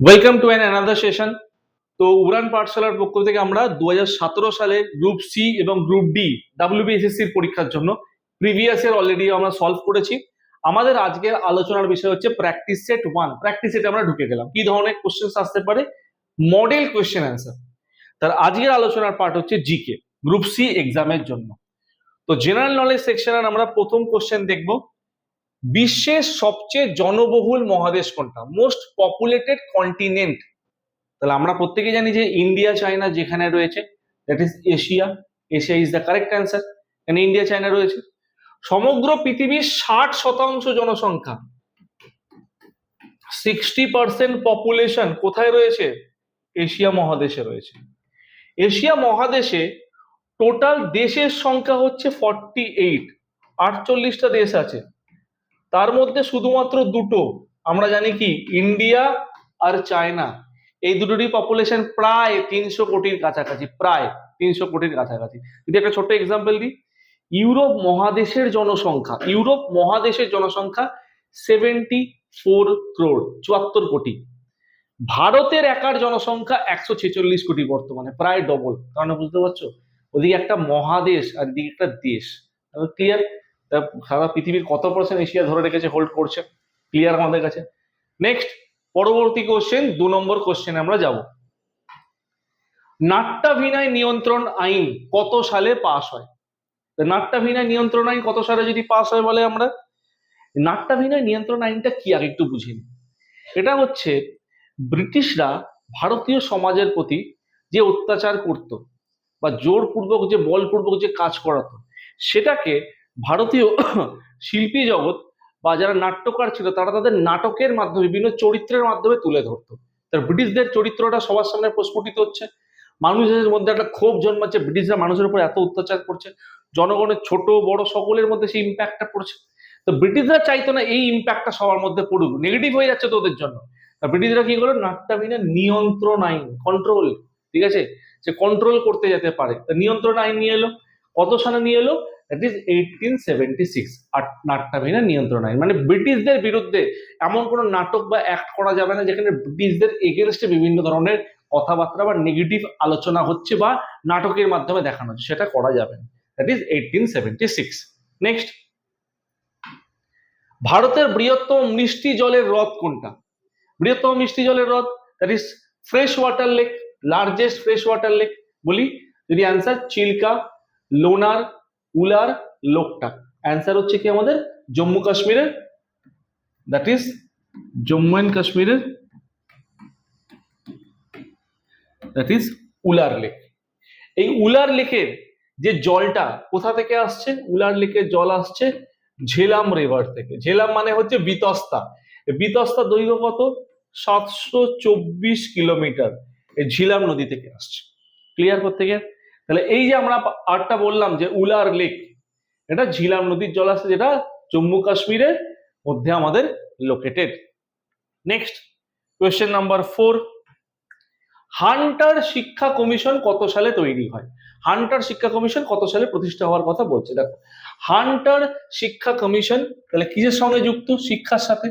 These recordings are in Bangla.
Welcome to an another session তো উড়ান পাঠশালার পক্ষ থেকে আমরা দু সালে গ্রুপ সি এবং গ্রুপ ডি ডাব্লিউবিএসএসসির পরীক্ষার জন্য প্রিভিয়াস ইয়ার অলরেডি আমরা সলভ করেছি। আমাদের আজকের আলোচনার বিষয় হচ্ছে প্র্যাকটিস সেট ওয়ান প্র্যাকটিস সেটে আমরা ঢুকে গেলাম। কি ধরনের কোশ্চেন আসতে পারে? মডেল কোশ্চেন অ্যান্সার তার আজকের আলোচনার পার্ট হচ্ছে জিকে গ্রুপ সি এক্সামের জন্য। তো জেনারেল নলেজ সেকশনের আমরা প্রথম কোশ্চেন দেখব। বিশ্বের সবচেয়ে জনবহুল মহাদেশ কোনটা? মোস্ট পপুলেটেড কন্টিনেন্ট তাহলে আমরা প্রত্যেকে জানি যে ইন্ডিয়া চায়না যেখানে রয়েছে that is Asia Asia is the correct answer এখানে ইন্ডিয়া চায়না রয়েছে। সমগ্র পৃথিবীর ষাট শতাংশ জনসংখ্যা। সিক্সটি পার্সেন্ট পপুলেশন কোথায় রয়েছে? এশিয়া মহাদেশে রয়েছে। এশিয়া মহাদেশে টোটাল দেশের সংখ্যা হচ্ছে ফর্টি এইট আটচল্লিশটা দেশ আছে। তার মধ্যে শুধুমাত্র দুটো। আমরা জানি কি, ইন্ডিয়া আর চায়না। এই দুটোরই পপুলেশন প্রায় তিনশো কোটির কাছাকাছি, প্রায় তিনশো কোটির কাছাকাছি। যদি একটা ছোট্ট এক্সাম্পল দিই, ইউরোপ মহাদেশের জনসংখ্যা, ইউরোপ মহাদেশের জনসংখ্যা সেভেন্টি ফোর ক্রোড চুয়াত্তর কোটি। ভারতের একার জনসংখ্যা একশো ছেচল্লিশ কোটি বর্তমানে, প্রায় ডবল কারণ বুঝতে পারছ? ওদিকে একটা মহাদেশ আর এদিকে একটা দেশ। ক্লিয়ার সারা পৃথিবীর কত পার্সেন্ট এশিয়া ধরে রেখেছে হোল্ড করছে? ক্লিয়ার আমাদের কাছে? নেক্সট পরবর্তী কোশ্চেন দু নম্বর কোশ্চেন আমরা যাব। নাট্যাভিনয় নিয়ন্ত্রণ আইন কত সালে পাস হয়? তো নাট্যাভিনয় নিয়ন্ত্রণ আইন কত সালে যদি পাস হয় বলে আমরা? নাট্যাভিনয় নিয়ন্ত্রণ আইনটা কি? আগে একটু বুঝিনি এটা হচ্ছে ব্রিটিশরা ভারতীয় সমাজের প্রতি যে অত্যাচার করত বা জোরপূর্বক যে বলপূর্বক যে কাজ করাতো, সেটাকে ভারতীয় শিল্পী জগৎ বা যারা নাট্যকার ছিল, তারা তাদের নাটকের মাধ্যমে, বিভিন্ন চরিত্রের মাধ্যমে তুলে ধরতো। তার ব্রিটিশদের চরিত্রটা সবার সামনে প্রস্ফুটিত হচ্ছে। মানুষের মধ্যে একটা ক্ষোভ জন্মাচ্ছে, ব্রিটিশরা মানুষের উপর এত অত্যাচার করছে, জনগণের ছোট, বড় সকলের মধ্যে সেই ইম্প্যাক্টটা পড়ছে। তো ব্রিটিশরা চাইতো না এই ইম্প্যাক্টটা সবার মধ্যে পড়ুক নেগেটিভ হয়ে যাচ্ছে তো ওদের জন্য। ব্রিটিশরা কি করল? নাট্যাভিনয় নিয়ন্ত্রণ আইন কন্ট্রোল ঠিক আছে? যে কন্ট্রোল করতে যেতে পারে। তা নিয়ন্ত্রণ আইন নিয়ে এলো, কত সালে নিয়ে এলো? That is eighteen seventy six নাট্যাভিনয় নিয়ন্ত্রণ আইন। মানে ব্রিটিশদের বিরুদ্ধে এমন কোনো নাটক বা অ্যাক্ট করা যাবে না, যেখানে ব্রিটিশদের এগেনস্টে বিভিন্ন ধরনের কথাবার্তা বা নেগেটিভ আলোচনা হচ্ছে বা নাটকের মাধ্যমে দেখানো হচ্ছে। সেটা করা যাবে না। That is eighteen seventy six next ভারতের বৃহত্তম মিষ্টি জলের হ্রদ কোনটা? বৃহত্তম মিষ্টি জলের হ্রদ that is fresh water lake largest fresh water lake বলি, যদি অ্যান্সার চিল্কা লোনার উলার লোকটা। অ্যান্সার হচ্ছে কি আমাদের? জম্মু কাশ্মীরের দ্যাট ইজ জম্মু অ্যান্ড কাশ্মীরের দ্যাট ইজ উলার লেক এই উলার লেকের যে জলটা কোথা থেকে আসছে? উলার লেকের জল আসছে ঝেলাম রিভার থেকে। ঝেলাম মানে হচ্ছে বিতস্তা। বিতস্তা দৈর্ঘ্য কত? সাতশো চব্বিশ কিলোমিটার। এই ঝিলাম নদী থেকে আসছে। ক্লিয়ার করতে গিয়ে? তাহলে এই যে আমরা আরটা বললাম যে উলার লেক, এটা ঝিলাম নদীর জল আসছে যেটা জম্মু কাশ্মীরের মধ্যে আমাদের located next question number four Hunter শিক্ষা কমিশন কত সালে তৈরি হয়? হান্টার শিক্ষা কমিশন কত সালে প্রতিষ্ঠা হওয়ার কথা বলছে? দেখো হান্টার শিক্ষা কমিশন তাহলে কিসের সঙ্গে যুক্ত? শিক্ষার সাথে।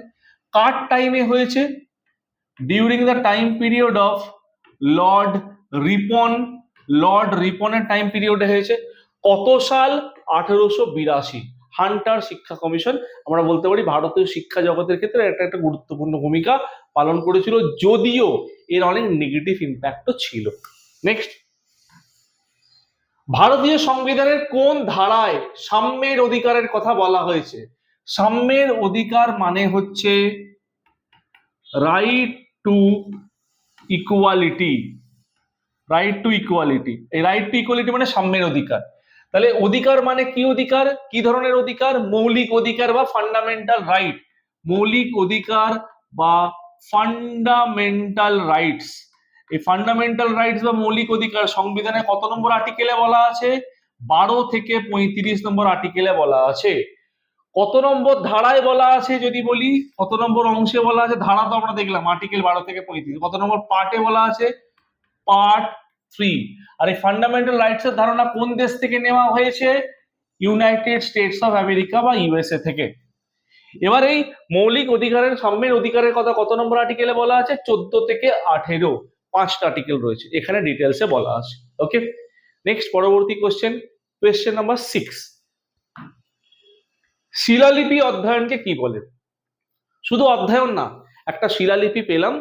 কার টাইমে হয়েছে? During the time period of Lord Ripon Lord রিপনের টাইম পিরিয়ডে হয়েছে। কত সাল? আঠেরোশো বিরাশি। হান্টার শিক্ষা কমিশন, আমরা বলতে পারি ভারতীয় শিক্ষা জগতের ক্ষেত্রে একটা একটা গুরুত্বপূর্ণ ভূমিকা পালন করেছিল, যদিও এর অনেক নেগেটিভ ইম্প্যাক্টও ছিল। নেক্সট ভারতীয় সংবিধানের কোন ধারায় সাম্যের অধিকারের কথা বলা হয়েছে? সাম্যের অধিকার মানে হচ্ছে right to equality right to equality এই রাইট টু ইকুয়ালিটি মানে সাম্যের অধিকার। তাহলে অধিকার মানে কি অধিকার? কি ধরনের অধিকার? মৌলিক অধিকার বা ফান্ডামেন্টাল রাইট মৌলিক অধিকার বা ফান্ডামেন্টাল রাইটস এই ফান্ডামেন্টাল রাইটস বা মৌলিক অধিকার সংবিধানে কত নম্বর আর্টিকেলে বলা আছে? বারো থেকে পঁয়ত্রিশ নম্বর আর্টিকেলে বলা আছে। কত নম্বর ধারায় বলা আছে যদি বলি? কত নম্বর অংশে বলা আছে? ধারা তো আমরা দেখলাম আর্টিকেল বারো থেকে পঁয়ত্রিশ। কত নম্বর পার্টে বলা আছে? পার্ট থ্রি আর এই ফান্ডামেন্টাল রাইটস এর ধারণা কোন দেশ থেকে নেওয়া হয়েছে? ইউনাইটেড স্টেটস অফ আমেরিকা বা ইউএসএ থেকে। এবার এই মৌলিক অধিকারের, সাম্যের অধিকারের কথা কত নম্বর আর্টিকেলে বলা আছে? চোদ্দ থেকে আঠেরো। পাঁচটা আর্টিকেল রয়েছে। এখানে ডিটেলসে বলা আছে। ওকে নেক্সট পরবর্তী কোশ্চেন কোয়েশ্চেন নাম্বার সিক্স শিলালিপি অধ্যয়নকে কি বলে? শুধু অধ্যয়ন না, একটা শিলালিপি পেলাম।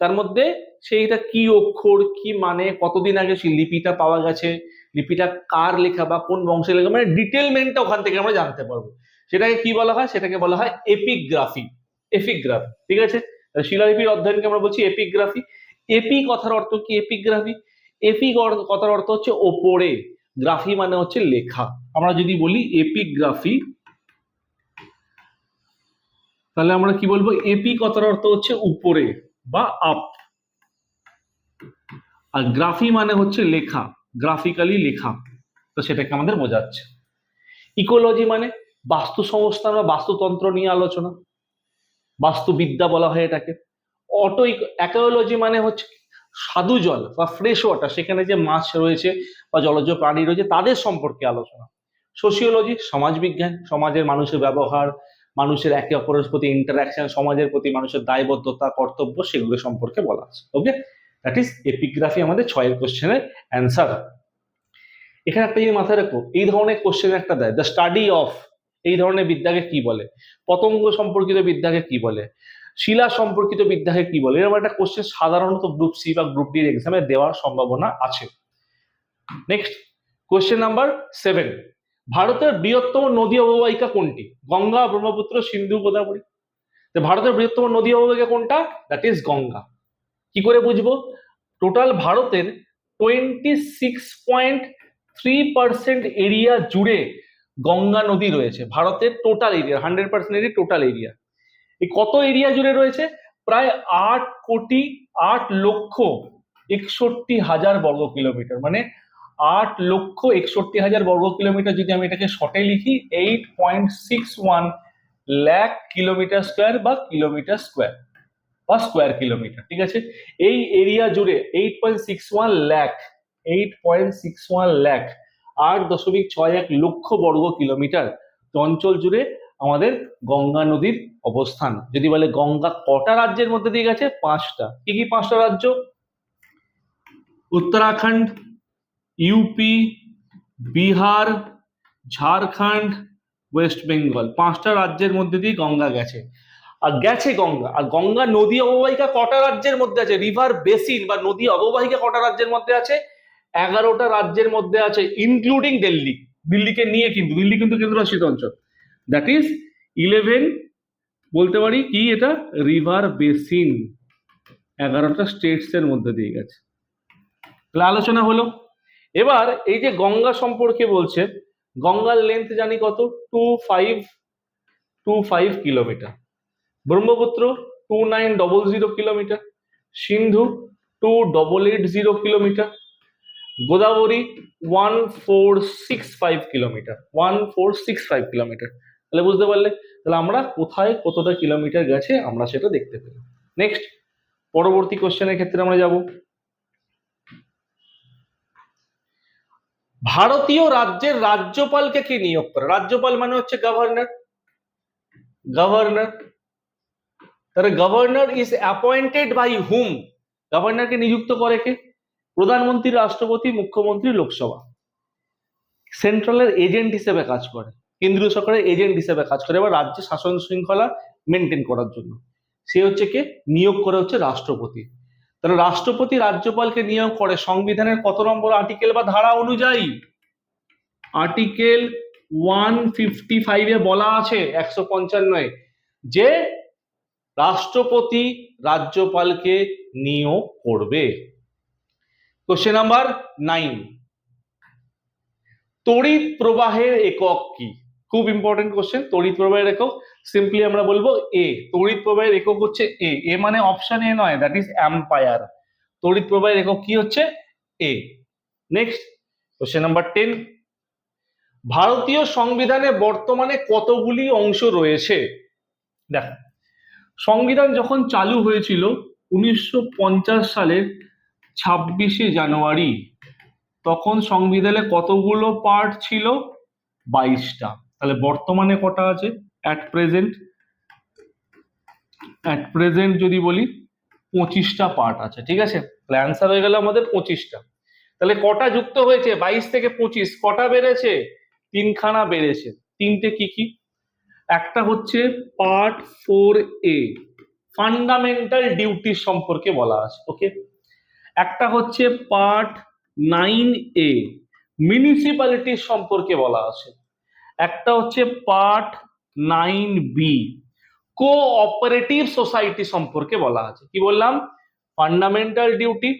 তার মধ্যে সেইটা কি অক্ষর, কি মানে কতদিন আগে সেই লিপিটা পাওয়া গেছে, লিপিটা কার লেখা বা কোন বংশের লেখা মানে ডিটেলমেন্টটা ওখান থেকে আমরা জানতে পারব। সেটাকে কি বলা হয়? সেটাকে বলা হয় এপিগ্রাফি এপিগ্রাফি ঠিক আছে? শিলালিপির অধ্যয়নকে আমরা বলছি এপিগ্রাফি এপি কথার অর্থ কি এপিগ্রাফি এপি কথার অর্থ হচ্ছে ওপরে। গ্রাফি মানে হচ্ছে লেখা। আমরা যদি বলি এপিগ্রাফি তাহলে আমরা কি বলব? এপি কথার অর্থ হচ্ছে উপরে। বা আপ আর গ্রাফি মানে হচ্ছে লেখা গ্রাফিক্যালি লেখা। তো সেটাকে আমাদের বোঝাচ্ছে। ইকোলজি মানে বাস্তু সংস্থান বা বাস্তুতন্ত্র নিয়ে আলোচনা। বাস্তুবিদ্যা বলা হয় এটাকে। অটো অ্যাকোলজি মানে হচ্ছে সাধু জল বা ফ্রেশ ওয়াটার সেখানে যে মাছ রয়েছে বা জলজ প্রাণী রয়েছে, তাদের সম্পর্কে আলোচনা। সোশিওলজি সমাজবিজ্ঞান, সমাজের মানুষের ব্যবহার মানুষের একে অপরের প্রতি ইন্টারাকশন সমাজের প্রতি মানুষের দায়বদ্ধতা, কর্তব্য সেগুলো সম্পর্কে বলা আছে। ওকে দ্যাট ইজ এপিগ্রাফি আমাদের ছয়ের কোশ্চেনের অ্যান্সার এখানে একটা জিনিস মাথায় রাখো, এই ধরনের কোশ্চেন একটা দেয় দ্য স্টাডি অফ এই ধরনের বিদ্যাকে কি বলে? পতঙ্গ সম্পর্কিত বিদ্যাকে কি বলে? শিলা সম্পর্কিত বিদ্যাকে কি বলে? এরকম একটা কোশ্চেন সাধারণত গ্রুপ সি বা গ্রুপ ডির এক্সামে দেওয়ার সম্ভাবনা আছে। নেক্সট কোশ্চেন নাম্বার সেভেন ভারতের বৃহত্তম নদী অববাহিকা কোনটি? গঙ্গা, ব্রহ্মপুত্র, সিন্ধু, গোদাবরী। তো ভারতের বৃহত্তম নদী অববাহিকা কোনটা? That is Ganga. কি করে বুঝব? টোটাল ভারতের twenty six point three percent area জুড়ে গঙ্গা নদী রয়েছে। ভারতের total area hundred percent area total area এই কত এরিয়া জুড়ে রয়েছে? প্রায় আট কোটি আট লক্ষ একষট্টি হাজার বর্গ কিলোমিটার মানে আট লক্ষ একষট্টি হাজার বর্গ কিলোমিটার যদি আমি এটাকে শর্টে লিখি eight point six one lakh kilometre square বা কিলোমিটার স্কোয়ার বা স্কোয়ার কিলোমিটার ঠিক আছে? এই এরিয়া জুড়ে eight point six one lakh eight point six one lakh আট দশমিক ছয় এক লক্ষ বর্গ কিলোমিটার অঞ্চল জুড়ে আমাদের গঙ্গা নদীর অবস্থান। যদি বলে গঙ্গা কটা রাজ্যের মধ্যে দিয়ে গেছে? পাঁচটা। কি কি পাঁচটা রাজ্য? উত্তরাখণ্ড ইউপি বিহার ঝাড়খণ্ড ওয়েস্ট বেঙ্গল পাঁচটা রাজ্যের মধ্যে দিয়ে গঙ্গা গেছে। আর গেছে গঙ্গা। আর গঙ্গা নদী অববাহিকা কটা রাজ্যের মধ্যে আছে? রিভার বেসিন বা নদী অববাহিকা কটা রাজ্যের মধ্যে আছে? এগারোটা রাজ্যের মধ্যে আছে ইনক্লুডিং দিল্লি। দিল্লিকে নিয়ে কিন্তু, দিল্লি কিন্তু কেন্দ্রশাসিত অঞ্চল। দ্যাট ইজ ইলেভেন বলতে পারি কি এটা? রিভার বেসিন এগারোটা স্টেটস এর মধ্যে দিয়ে গেছে। তাহলে আলোচনা হলো। এবার এই যে গঙ্গা সম্পর্কে বলছে, গঙ্গার লেন্থ জানি কত? Two five two five kilometre. Brahmaputra two nine double zero kilometre. Sindhu two double eight zero kilometre. Godavari one four six five kilometre. One four six five kilometre. তাহলে বুঝতে পারলে, তাহলে আমরা কোথায় কতটা কিলোমিটার গেছে আমরা সেটা দেখতে পেলাম। নেক্সট পরবর্তী কোশ্চেনের ক্ষেত্রে আমরা যাব। ভারতীয় রাজ্যের রাজ্যপালকে কে নিয়োগ করে? রাজ্যপাল মানে হচ্ছে গভর্নর গভর্নর তাহলে governor is appointed by whom গভর্নরকে নিযুক্ত করে কে? প্রধানমন্ত্রী, রাষ্ট্রপতি, মুখ্যমন্ত্রী, লোকসভা। সেন্ট্রালের এজেন্ট হিসেবে কাজ করে। কেন্দ্রীয় সরকারের এজেন্ট হিসেবে কাজ করে। এবার রাজ্যে শাসন শৃঙ্খলা মেনটেন করার জন্য। সে হচ্ছে কে? নিয়োগ করে হচ্ছে রাষ্ট্রপতি। তাহলে রাষ্ট্রপতি রাজ্যপালকে নিয়োগ করে সংবিধানের কত নম্বর আর্টিকেল বা ধারা অনুযায়ী? আর্টিকেল ওয়ান ফিফটি ফাইভে বলা আছে, একশো পঞ্চান্নয়, যে রাষ্ট্রপতি রাজ্যপালকে নিয়োগ করবে। কোশ্চেন নাম্বার নাইন তড়িৎ প্রবাহের একক কি? খুব ইম্পর্টেন্ট কোশ্চেন তড়িৎ প্রবাহের একক। সিম্পলি আমরা বলব এ তড়িৎ প্রবাহের একক হচ্ছে এ এ মানে অপশন এ নয় দ্যাট ইজ অ্যাম্পায়ার তড়িৎ প্রবাহের একক কি হচ্ছে? Uh next question number ten ভারতীয় সংবিধানে বর্তমানে কতগুলি অংশ রয়েছে? দেখ, সংবিধান যখন চালু হয়েছিল উনিশশো পঞ্চাশ সালের ছাব্বিশে জানুয়ারি, তখন সংবিধানে কতগুলো পার্ট ছিল? বাইশটা। তাহলে বর্তমানে কটা আছে? অ্যাট প্রেজেন্ট অ্যাট প্রেজেন্ট যদি বলি, পঁচিশটা পার্ট আছে, ঠিক আছে? তাহলে অ্যান্সার হয়ে গেল আমাদের পঁচিশটা। তাহলে কটা যুক্ত হয়েছে? বাইশ থেকে পঁচিশ, কটা বেড়েছে? তিনখানা বেড়েছে। তিনটে কি কি? একটা হচ্ছে part four A fundamental duty সম্পর্কে বলা আছে ওকে একটা হচ্ছে পার্ট নাইন এ মিউনিসিপ্যালিটির সম্পর্কে বলা আছে। একটা হচ্ছে part nine B cooperative society সম্পর্কে বলা আছে। কি বললাম? ফান্ডামেন্টাল ডিউটি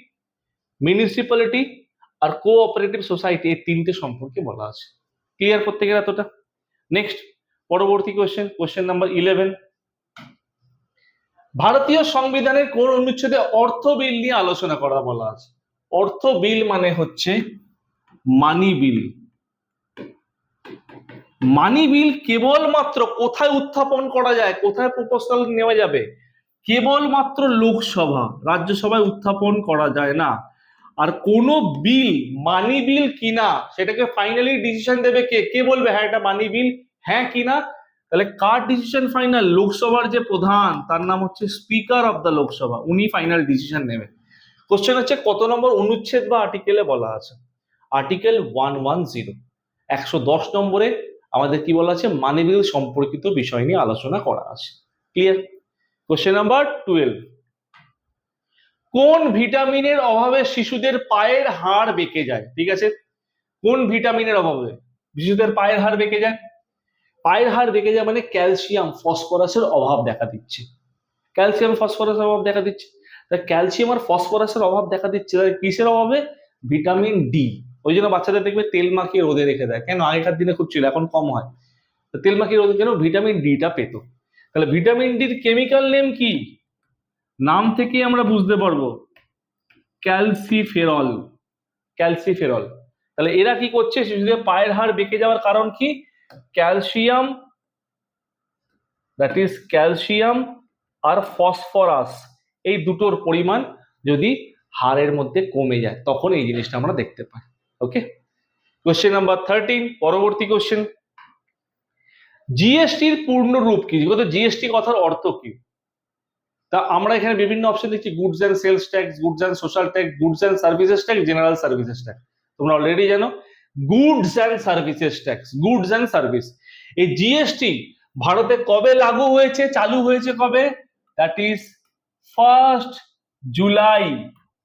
মিউনিসিপ্যালিটি আর কোঅপারেটিভ সোসাইটি এই তিনটে সম্পর্কে বলা আছে। ক্লিয়ার করতে গেলে এতটা? নেক্সট পরবর্তী কোয়েশ্চেন কোয়েশ্চেন নাম্বার ইলেভেন ভারতীয় সংবিধানের কোন অনুচ্ছেদে অর্থ বিল নিয়ে আলোচনা করা বলা আছে? অর্থ বিল মানে হচ্ছে মানি বিল মানি বিল কেবলমাত্র কোথায় উত্থাপন করা যায়, কোথায় প্রপোজাল নেওয়া যাবে? কেবলমাত্র লোকসভা, রাজ্যসভায় উত্থাপন করা যায় না। আর কোন বিল, মানি বিল কিনা, সেটাকে ফাইনালি ডিসিশন দেবে কে? কে বলবে হ্যাঁ এটা মানি বিল হ্যাঁ কিনা? তাহলে কার ডিসিশন ফাইনাল লোকসভার যে প্রধান, তার নাম হচ্ছে স্পিকার অফ দ্য লোকসভা, উনি ফাইনাল ডিসিশন নেবে কোশ্চেন হচ্ছে, কত নম্বর অনুচ্ছেদ বা আর্টিকেলে বলা আছে? আর্টিকেল ওয়ান ওয়ান জিরো একশো দশ নম্বরে আমাদের কি বলা আছে? মানি বিল সম্পর্কিত বিষয় নিয়ে আলোচনা করা আছে। ক্লিয়ার কোশ্চেন নাম্বার টুয়েলভ কোন ভিটামিনের অভাবে শিশুদের পায়ের হাড় বেঁকে যায়? ঠিক আছে? কোন ভিটামিনের অভাবে? শিশুদের পায়ের হাড় বেঁকে যায়। পায়ের হাড় বেঁকে যায় মানে ক্যালসিয়াম, ফসফরাসের অভাব দেখা দিচ্ছে। ক্যালসিয়াম, ফসফরাসের অভাব দেখা দিচ্ছে। ক্যালসিয়াম আর ফসফরাসের অভাব দেখা দিচ্ছে। কিসের অভাবে? Vitamin D. ওই জন্য বাচ্চাদের দেখবে তেল মাখিয়ে রোদে রেখে দেয়। কেন? আগেকার দিনে খুব ছিল, এখন কম হয়। তো তেল মাখিয়ে রোদে কেন? ভিটামিন ডিটা পেতো। তাহলে ভিটামিন ডির কেমিক্যাল নেম কি? নাম থেকেই আমরা বুঝতে পারব। ক্যালসিফেরল। ক্যালসিফেরল। তাহলে এরা কি করছে? শিশুদের পায়ের হাড় বেঁকে যাওয়ার কারণ কি? ক্যালসিয়াম দ্যাট ইজ ক্যালসিয়াম আর ফসফরাস, এই দুটোর পরিমাণ যদি হাড়ের মধ্যে কমে যায়, তখন এই জিনিসটা আমরা দেখতে পাই। ওকে কোশ্চেন নাম্বার থার্টিন পরবর্তী কোশ্চেন জিএসটির পূর্ণ রূপ কি? জিএসটি কথার অর্থ কি? তা আমরা এখানে বিভিন্ন অপশন দেখছি goods and sales tax goods and social tax goods and services tax general services tax তোমরা অলরেডি জানো? Goods and services tax goods and service এই জিএসটি ভারতে কবে লাগু হয়েছে, চালু হয়েছে কবে? দ্যাট ইজ ফার্স্ট জুলাই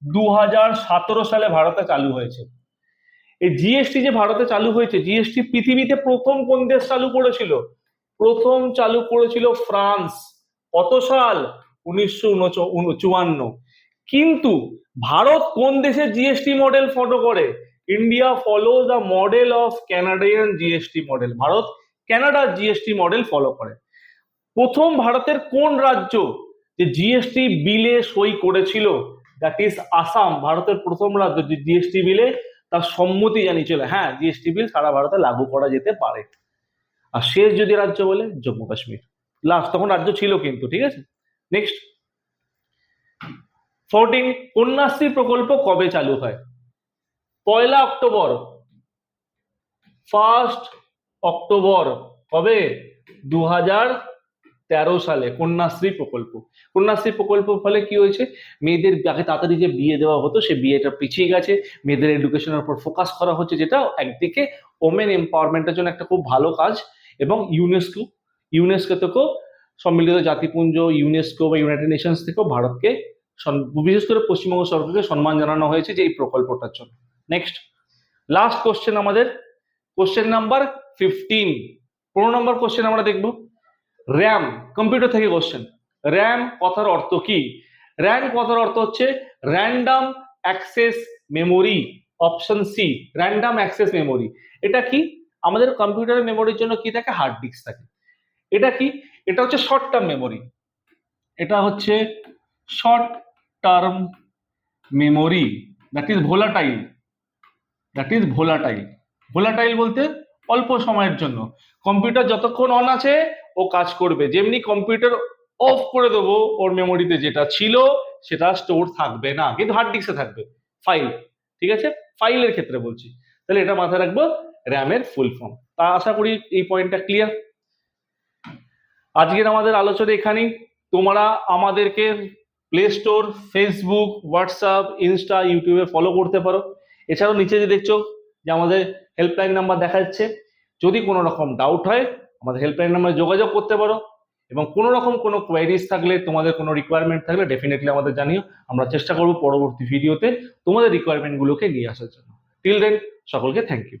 দু হাজার সতেরো সালে ভারতে চালু হয়েছে। এই জিএসটি যে ভারতে চালু হয়েছে জিএসটি পৃথিবীতে প্রথম কোন দেশ চালু করেছিল? প্রথম চালু করেছিল ফ্রান্স। কত সাল? উনিশশো চুয়ান্ন। কিন্তু ভারত কোন দেশের জিএসটি মডেল ফলো করে? India follow the model of Canadian GST model Bharat ক্যানাডার জিএসটি মডেল ফলো করে। প্রথম ভারতের কোন রাজ্য যে জিএসটি বিলে সই করেছিল? দ্যাট ইজ আসাম ভারতের প্রথম রাজ্য যে জিএসটি বিলে তার সম্মতি জানিয়েছিল হ্যাঁ জিএসটি বিল সারা ভারতে লাগু করা যেতে পারে। আর শেষ যদি রাজ্য বলে, জম্মু কাশ্মীর। লাস্ট তখন রাজ্য ছিল কিন্তু, ঠিক আছে? নেক্সট ফোরটিন কন্যাশ্রী প্রকল্প কবে চালু হয়? পয়লা অক্টোবর। ফার্স্ট অক্টোবর কবে? দু হাজার তেরো সালে কন্যাশ্রী প্রকল্প। কন্যাশ্রী প্রকল্প ফলে কি হয়েছে? মেয়েদের আগে তাড়াতাড়ি যে বিয়ে দেওয়া হতো, সে বিয়েটা পিছিয়ে গেছে। মেয়েদের এডুকেশনের উপর ফোকাস করা হচ্ছে, যেটা একদিকে ওমেন এম্পাওয়ারমেন্টের জন্য একটা খুব ভালো কাজ এবং ইউনেস্কো ইউনেস্কো থেকেও সম্মিলিত জাতিপুঞ্জ ইউনেস্কো বা ইউনাইটেড নেশনস থেকেও ভারতকে বিশেষ করে পশ্চিমবঙ্গ সরকারকে সম্মান জানানো হয়েছে যে এই প্রকল্পটার জন্য। নেক্সট লাস্ট কোশ্চেন আমাদের। কোশ্চেন নাম্বার ফিফটিন পনেরো নম্বর কোশ্চেন আমরা দেখব। র্যাম কম্পিউটার থেকে কোশ্চেন র্যাম কথার অর্থ কি? র্যাম কথার অর্থ হচ্ছে random access memory option C random access memory এটা কি? আমাদের কম্পিউটারের মেমোরির জন্য কি থাকে? হার্ড ডিস্ক থাকে। এটা কি? এটা হচ্ছে শর্ট টার্ম মেমোরি এটা হচ্ছে short term memory that is volatile that is volatile volatile বলতে অল্প সময়ের জন্য। কম্পিউটার যতক্ষণ অন আছে, ও কাজ করবে। যেমনি কম্পিউটার অফ করে দেবো, ওর মেমোরিতে যেটা ছিল, সেটা স্টোর থাকবে না। কিন্তু হার্ড ডিস্কে থাকবে। ফাইল ঠিক আছে? ফাইলের ক্ষেত্রে বলছি। তাহলে এটা মাথায় রাখব র্যামের ফুল ফর্ম তা আশা করি এই পয়েন্টটা ক্লিয়ার আজকের আমাদের আলোচনা এখানেই। তোমরা আমাদেরকে play store Facebook WhatsApp Insta ইউটিউবে ফলো করতে পারো। এছাড়াও নিচে যে দেখছ, যে আমাদের হেল্পলাইন নাম্বার দেখা যাচ্ছে। যদি কোনো রকম ডাউট হয়, আমাদের হেল্পলাইন নাম্বারে যোগাযোগ করতে পারো এবং কোনো রকম কোনো কোয়ারিজ থাকলে, তোমাদের কোনো রিকোয়ারমেন্ট থাকলে ডেফিনেটলি আমাদের জানিও। আমরা চেষ্টা করব পরবর্তী ভিডিওতে তোমাদের রিকোয়ারমেন্টগুলোকে নিয়ে আসার জন্য। টিল দেন সকলকে থ্যাংক ইউ